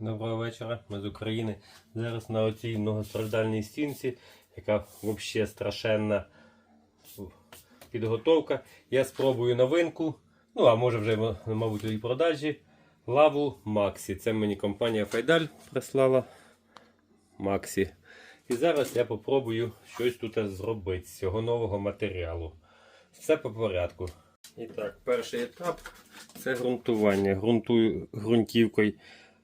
Доброго вечора, ми з України. Зараз на оцій многостраждальній стінці, яка взагалі страшенна підготовка. Я спробую новинку, ну а може вже, мабуть, і продажі. Лаву Максі. Це мені компанія Файдаль прислала. Максі. І зараз я попробую щось тут зробити з цього нового матеріалу. Все по порядку. І так, перший етап це ґрунтування. Грунтую ґрунтівкою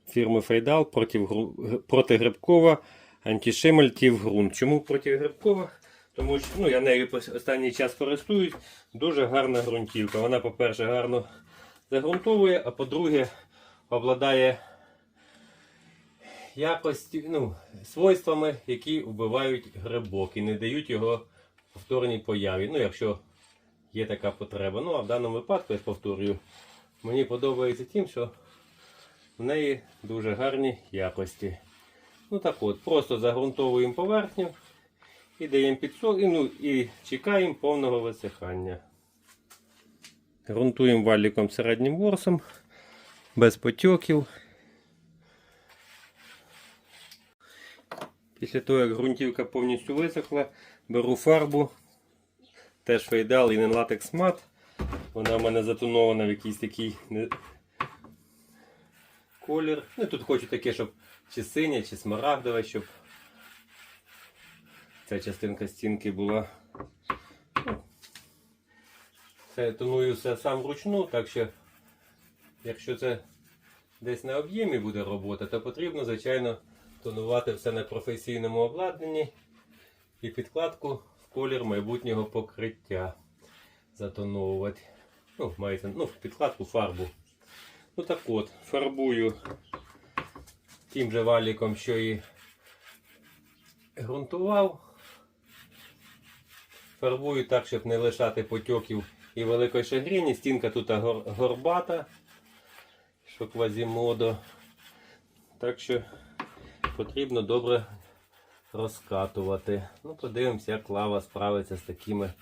фірми Фейдал проти, гру- протигрибкова антишимальтів ґрунт. Чому протигрибкова? Тому що ну, я нею останній час користуюсь. Дуже гарна ґрунтівка. Вона, по-перше, гарно загрунтовує, а по-друге, обладає якості, ну, свойствами, які вбивають грибок і не дають його повторній появі. Ну, якщо є така потреба. Ну, а в даному випадку, я повторюю, мені подобається тим, що в неї дуже гарні якості. Ну так от, просто загрунтовуємо поверхню і даємо підсол, і, ну, і чекаємо повного висихання. Грунтуємо валіком середнім ворсом, без потьоків. Після того, як ґрунтівка повністю висохла, беру фарбу, теж фейдал і не латекс мат. Вона в мене затонована в якийсь такий колір. Ну тут хочу таке, щоб чи синє, чи смарагдове, щоб ця частинка стінки була. Ну, Це тоную все сам вручну, так що якщо це десь на об'ємі буде робота, то потрібно, звичайно, тонувати все на професійному обладнанні і підкладку в колір майбутнього покриття затоновувати. Ну, мається, ну, підкладку фарбу. Ну так от, фарбую тим же валіком, що і ґрунтував. Фарбую так, щоб не лишати потьоків і великої шагріні. Стінка тут гор- горбата, що квазімодо. Так що потрібно добре розкатувати. Ну, подивимося, як лава справиться з такими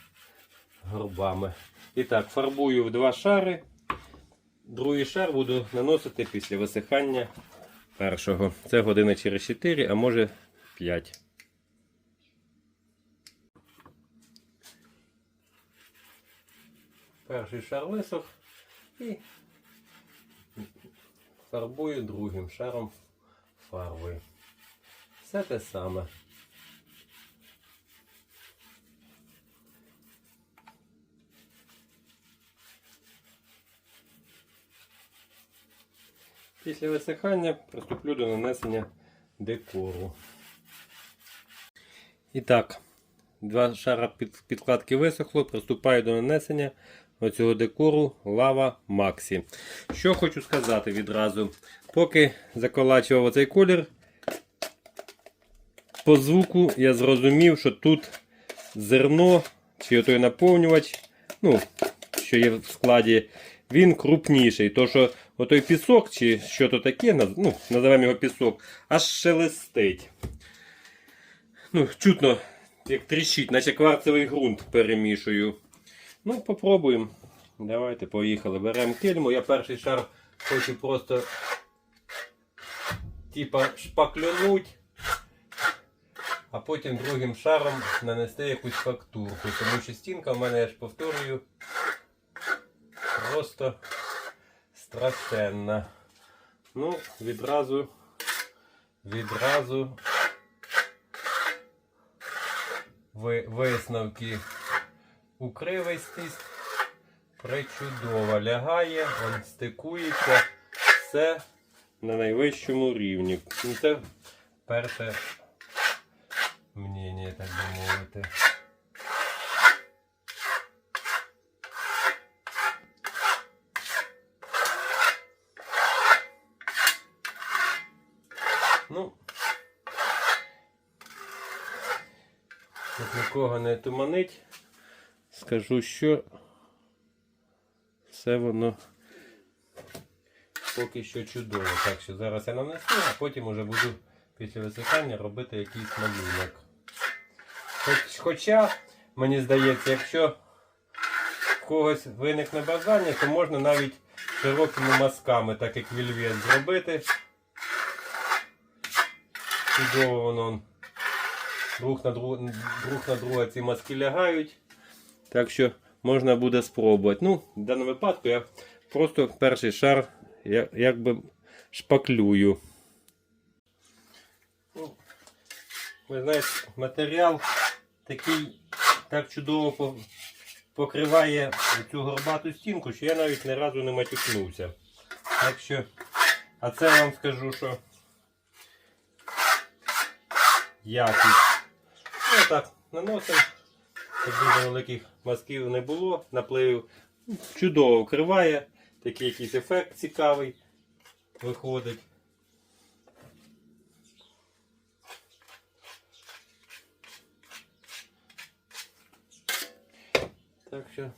горбами. І так, фарбую в два шари. Другий шар буду наносити після висихання першого. Це години через 4, а може 5. Перший шар висох і фарбую другим шаром фарбою. Все те саме. Після висихання приступлю до нанесення декору. І так, два шара підкладки висохло, приступаю до нанесення оцього декору лава Максі. Що хочу сказати відразу. Поки заколачував оцей колір, по звуку я зрозумів, що тут зерно чи отой наповнювач, ну, що є в складі, він крупніший. То що отой пісок, чи що то таке, ну, називаємо його пісок, аж шелестить. Ну, чутно, як тріщить, наче кварцевий ґрунт перемішую. Ну, попробуємо. Давайте, поїхали. Беремо кельму. Я перший шар хочу просто типа шпаклюнуть, а потім другим шаром нанести якусь фактурку. Тому що стінка в мене, я ж повторюю, просто страшенна. Ну, відразу, відразу ви, висновки укривистість причудова. Лягає, он стикується, все на найвищому рівні. Це перше мнення, так би мовити. Ну, щоб нікого не туманить, скажу, що все воно поки що чудово. Так що зараз я нанесу, а потім уже буду після висихання робити якийсь малюнок. Хоч, хоча, мені здається, якщо в когось виникне бажання, то можна навіть широкими мазками, так як вільвет, зробити. чудово воно друг на друг, друг на друга ці маски лягають. Так що можна буде спробувати. Ну, в даному випадку я просто перший шар я, якби шпаклюю. Ну, ви знаєте, матеріал такий так чудово покриває цю горбату стінку, що я навіть ні разу не матюкнувся. Так що, а це я вам скажу, що якість. Ну так, наносимо. Дуже великих мазків не було, напливів. Чудово вкриває. Такий якийсь ефект цікавий виходить. Так що.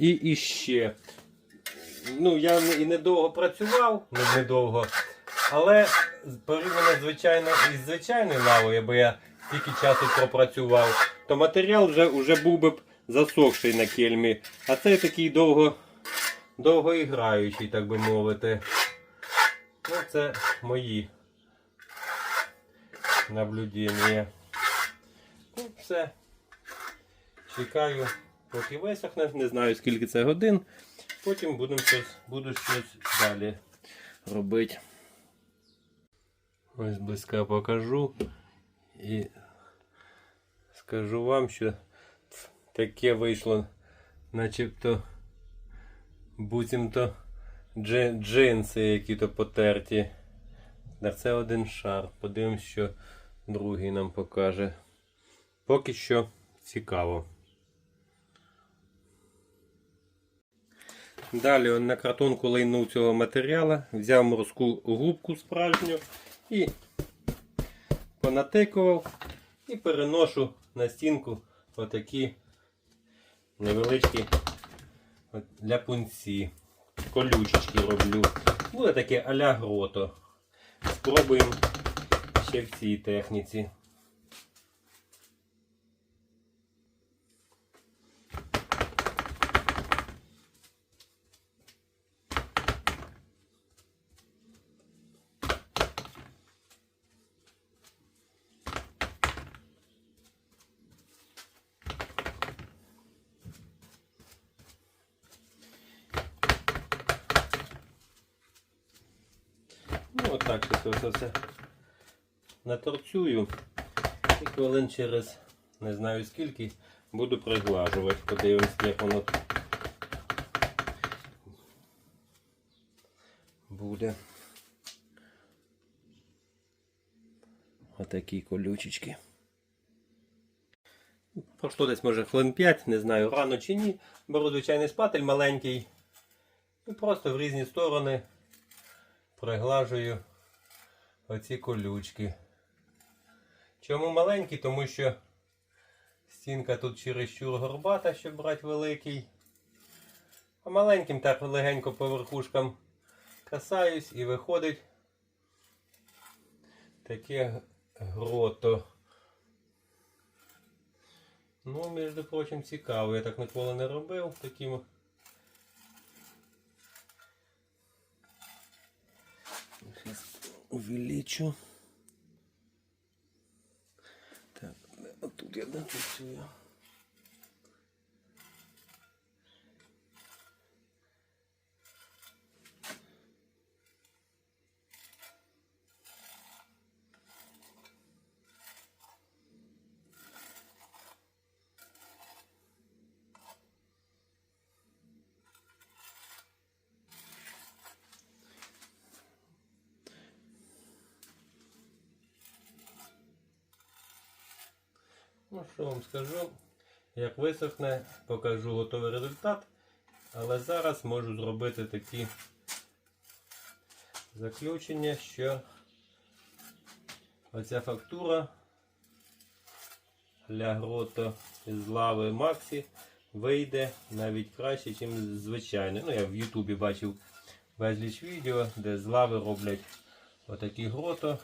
І іще. Ну, я і недовго працював, ну, недовго, але порівняно звичайно із звичайною лавою, бо я стільки часу пропрацював, то матеріал вже, вже був би засохший на кельмі. А цей такий довго, довгоіграючий, так би мовити. Ну, це мої наблюдення. Ну, все. Чекаю, поки висохне. Не знаю скільки це годин. Потім будемо щось, буду щось далі робити. Ось близько покажу. І скажу вам, що таке вийшло, начебто буцімто джи- джинси які-то потерті. Це один шар. Подивимось, що другий нам покаже. Поки що цікаво. Далі на картонку лайнув цього матеріалу, взяв морську губку справжню і понатикував і переношу на стінку отакі невеличкі ляпунці. Колючечки роблю. Буде таке а-ля грото. Спробуємо ще в цій техніці. Ну, отак ось ось все наторцюю. І хвилин через не знаю скільки буду приглажувати. Подивимось, як воно буде. Отакі колючечки. Пройшло десь може хвилин 5, не знаю рано чи ні. Беру звичайний спатель маленький. І просто в різні сторони приглажую оці колючки. Чому маленький? Тому що стінка тут чересчур горбата, щоб брати великий. А маленьким так легенько по верхушкам касаюсь і виходить таке грото. Ну, між прочим, цікаво. Я так ніколи не робив таким. Увеличу. Так, тут я допрацюю. Ну, що вам скажу? Як висохне, покажу готовий результат. Але зараз можу зробити такі заключення, що оця фактура для грото із лави Максі вийде навіть краще, ніж звичайно. Ну, я в Ютубі бачив безліч відео, де з лави роблять отакі грото.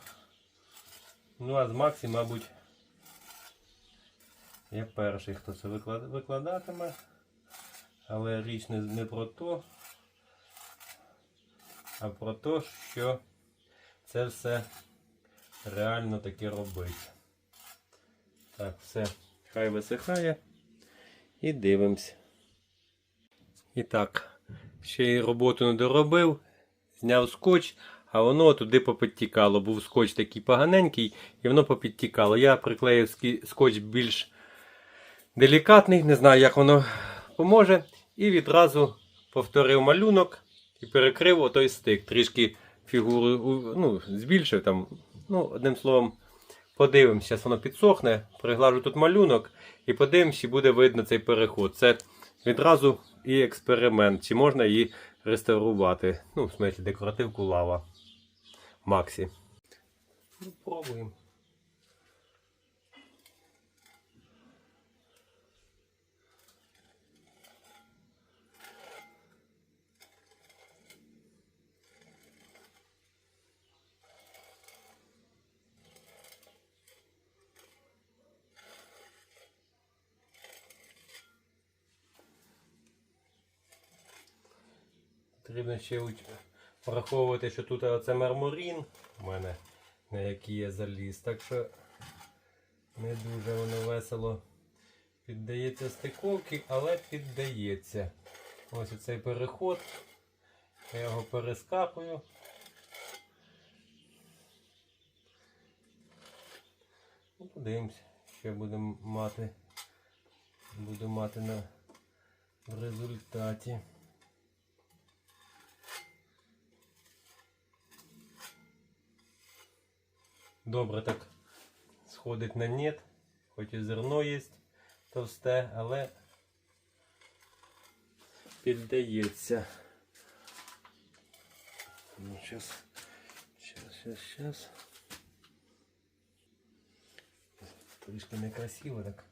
Ну а з Максі, мабуть, я перший, хто це викладатиме. Але річ не, про то, а про те, що це все реально таки робить. Так, все, хай висихає. І дивимось. І так, ще й роботу не доробив, зняв скотч, а воно туди попідтікало. Був скотч такий поганенький, і воно попідтікало. Я приклеїв скотч більш делікатний, не знаю, як воно поможе. І відразу повторив малюнок і перекрив отой стик. Трішки фігуру ну, збільшив там. Ну, одним словом, подивимось, зараз воно підсохне, приглажу тут малюнок і подивимось, чи буде видно цей переход. Це відразу і експеримент, чи можна її реставрувати. Ну, в смислі, декоративку лава Максі. Ну, пробуємо. Потрібно ще враховувати, що тут оце мармурін у мене, на який я заліз. Так що не дуже воно весело піддається стиковки, але піддається. Ось оцей переход. Я його перескакую. Ну, подивимось, що будемо мати. Буду мати на в результаті. Добре так сходить на нет, хоч і зерно є товсте, але піддається. Ну, сейчас, сейчас, сейчас. Трішки некрасиво так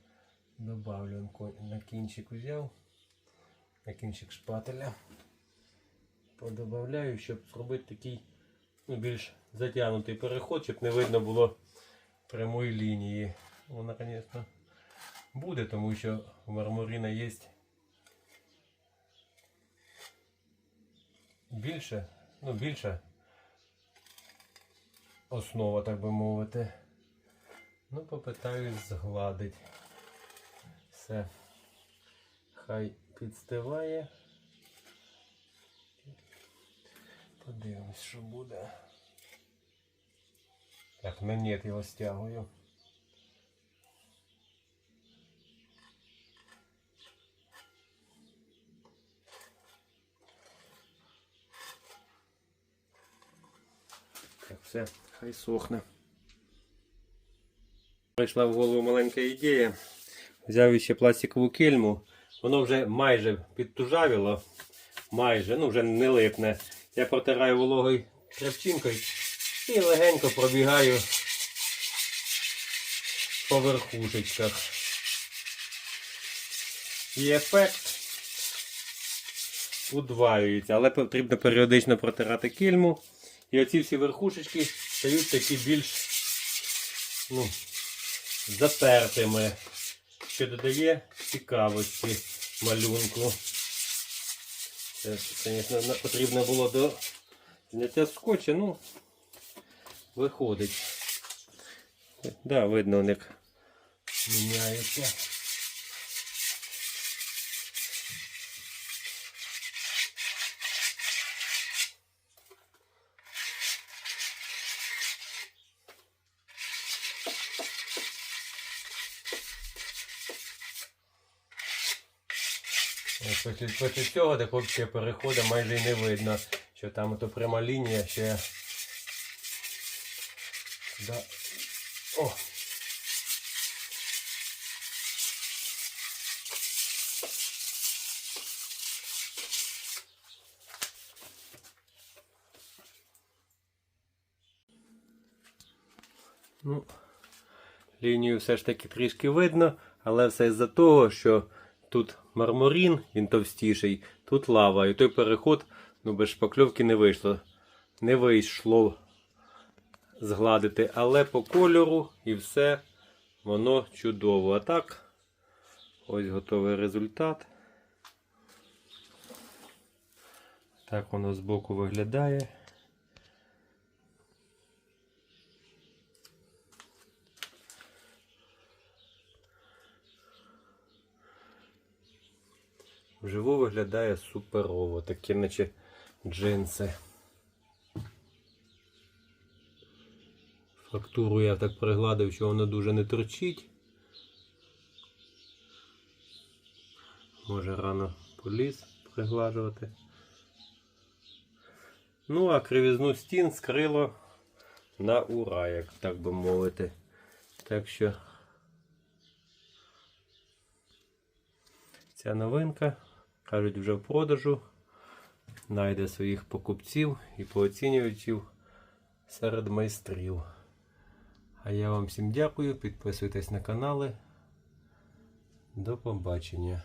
добавлю на кінчик взяв, на кінчик шпателя. Подобавляю, щоб зробити такий ну, більш затягнутий переход, щоб не видно було прямої лінії. Вона, звісно, буде, тому що мармурина є більше, ну, більша основа, так би мовити. Ну, попитаюсь згладити. Все. Хай підстиває. Подивимось, що буде. Так, на нет його стягую. Так, все, хай сохне. Прийшла в голову маленька ідея. Взяв ще пластикову кельму. Воно вже майже підтужавіло. Майже, ну вже не липне. Я протираю вологою тряпчинкою і легенько пробігаю по верхушечках. І ефект удваюється, але потрібно періодично протирати кельму. І оці всі верхушечки стають такі більш ну, затертими, що додає цікавості малюнку. Звісно, потрібно було до зняття скотча, ну, виходить. Да, видно, як міняється. Після, цього такого ще переходу майже й не видно, що там ото пряма лінія ще. Да. О! Ну, лінію все ж таки трішки видно, але все з-за того, що тут мармурін, він товстіший, тут лава. І той переход ну, без шпакльовки не вийшло. Не вийшло згладити, але по кольору і все воно чудово. А так, ось готовий результат. Так воно збоку виглядає. Вживу виглядає суперово, такі наче джинси. Фактуру я так пригладив, що воно дуже не торчить. Може рано поліз приглажувати. Ну, а кривізну стін скрило на ура, як так би мовити. Так що ця новинка, кажуть, вже в продажу. Найде своїх покупців і пооцінювачів серед майстрів. А я вам всім дякую. Підписуйтесь на канали. До побачення.